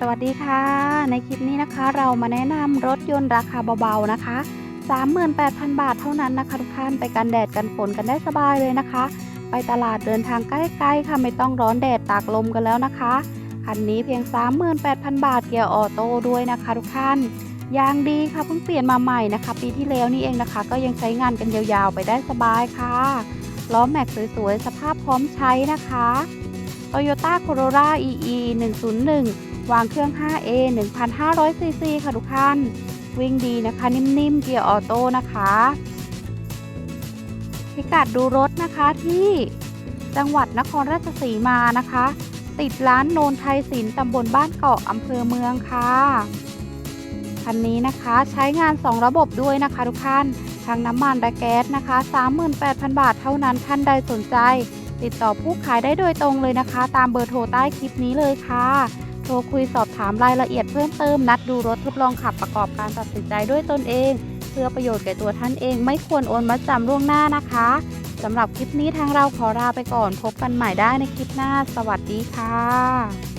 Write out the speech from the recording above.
สวัสดีค่ะ ในคลิปนี้นะคะ เรามาแนะนำรถยนต์ราคาเบาๆนะคะ 38,000 บาทเท่านั้นนะคะทุกท่านไปกันแดดกันฝนกันได้สบายเลยนะคะ ไปตลาดเดินทางใกล้ๆค่ะไม่ต้องร้อนแดดตากลมกันแล้วนะคะคันนี้เพียง 38,000 บาทเกียร์ออโต้ด้วยนะคะทุกท่านยางดีค่ะเพิ่งเปลี่ยนมาใหม่นะคะ ปีที่แล้วนี่เองนะคะ ก็ยังใช้งานกันยาวๆไปได้สบายค่ะล้อแม็กสวยๆสภาพพร้อมใช้นะคะ Toyota Corolla EE 101 วางเครื่อง 5A 1,500ซีซีค่ะทุกท่าน วิ่งดีนะคะ นิ่มๆ เกียร์ออโต้นะคะพิกัดดูรถนะคะที่จังหวัดนครราชสีมานะคะ ติดร้านโนนไทยศิลป์ตำบลบ้านเกาะอำเภอเมืองค่ะคันนี้นะคะใช้งาน 2 ระบบด้วยนะคะทุกท่านทั้งน้ำมันและแก๊สนะคะ 38,000 บาทเท่านั้นท่านใดสนใจ ติดต่อผู้ขายได้โดยตรงเลยนะคะ ตามเบอร์โทรใต้คลิปนี้เลยค่ะ โทรคุยสอบถามรายละเอียดเพิ่มเติมนัดดูรถทดลองขับประกอบการตัดสินใจด้วยตนเอง เพื่อประโยชน์แก่ตัวท่านเองไม่ควรโอนมัดจำล่วงหน้านะคะสำหรับคลิปนี้ทางเราขอลาไปก่อนพบกันใหม่ได้ในคลิปหน้า สวัสดีค่ะ